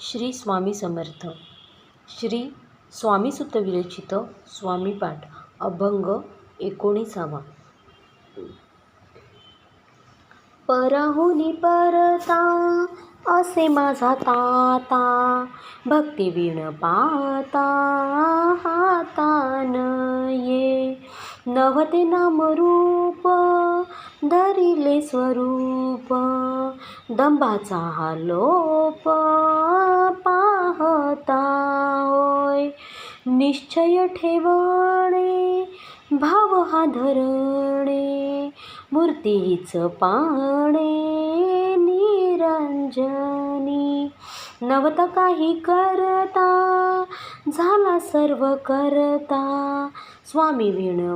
श्री स्वामी समर्थ. श्री स्वामी सुतविरचित स्वामी पाठ अभंग एकोणीसावा. परहुनी परता असे माझा ताता भक्ती विण पाता हातान ये. नवते नाम रूप धरिले स्वरूप दंभाचा हा लोप पाहता होय. निश्चय ठेवणे भाव हा धरणे मूर्तीच पाणे निरंजनी. नवत काही करता झाला सर्व करता स्वामी विण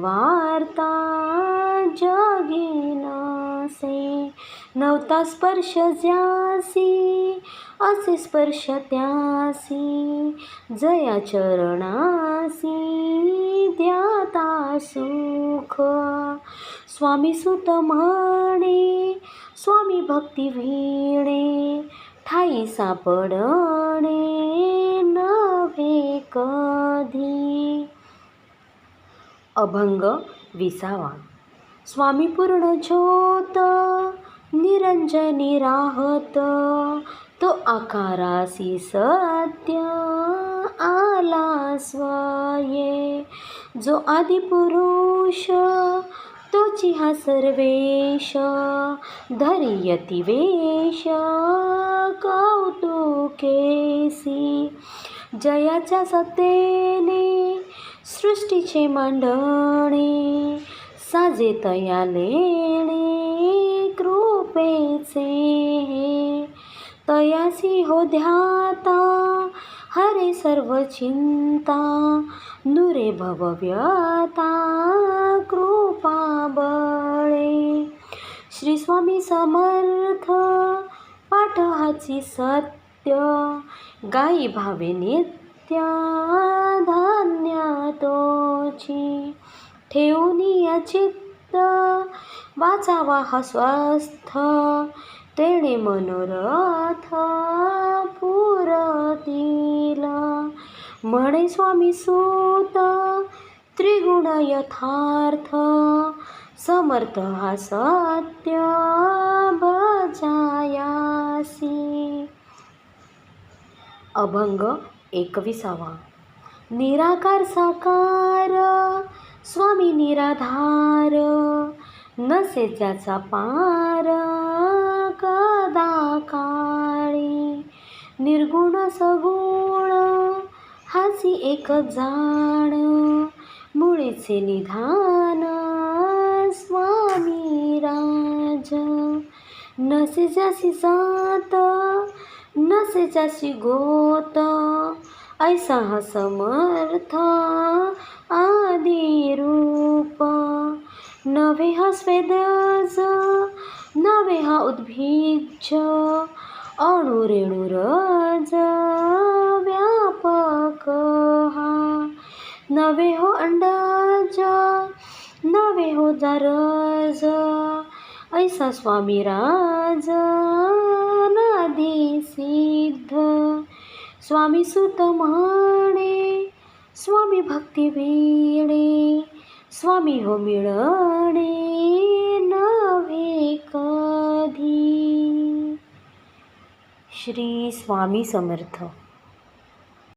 वार्ता जगिनासे. नवता स्पर्श ज्यासी असे स्पर्श त्यासी. जया चरणासी द्याता सुख. स्वामी सुत म्हणे स्वामी भक्ती भिणे ठाई सापडणे नव्हे कधी. अभंग विसावा. स्वामी पूर्ण ज्योत निरंजनी राहत. तो आकारासी सत्य आला स्वये. जो आदिपुरुष तोची हा सर्वेश. धरियती वेश कौतुकेसी. जयाच्या सत्तेने सृष्टीचे मांडणे. साजे तया लेणे कृपेचे. हे तयासी हो ध्याता हरे सर्व चिंता नुरे भवव्यता कृपा बळे. श्री स्वामी समर्थ पाठहाची सत्य गाई भावे नित्या धान्या तोची ठेवून या चित्त. वाचावा हा स्वस्थ तेणे मनोरथ पुरतील. म्हणे स्वामी सूत त्रिगुण यथार्थ. समर्थ हा सत्य बजायासी अभंग एकविसावा. निराकार साकार. स्वामी निराधार नसे त्याचा पार कदा काळी. निर्गुण सगुण हासी एक जाण मुळीचे निधान स्वामी राज. नसे जासी सात नसे जासी गोत ऐसा समर्थ आदी रूप। नवे हा स्वेदज नवे हा उद्भिज अणुरेणुरज व्यापक हा। नवे हो अंडाज नवे हो जारज ऐसा स्वामी राज नादी सिद्ध। स्वामी सुत म्हणे स्वामी भक्ती वेणे स्वामी हो मिळणे नव्हे कधी. श्री स्वामी समर्थ.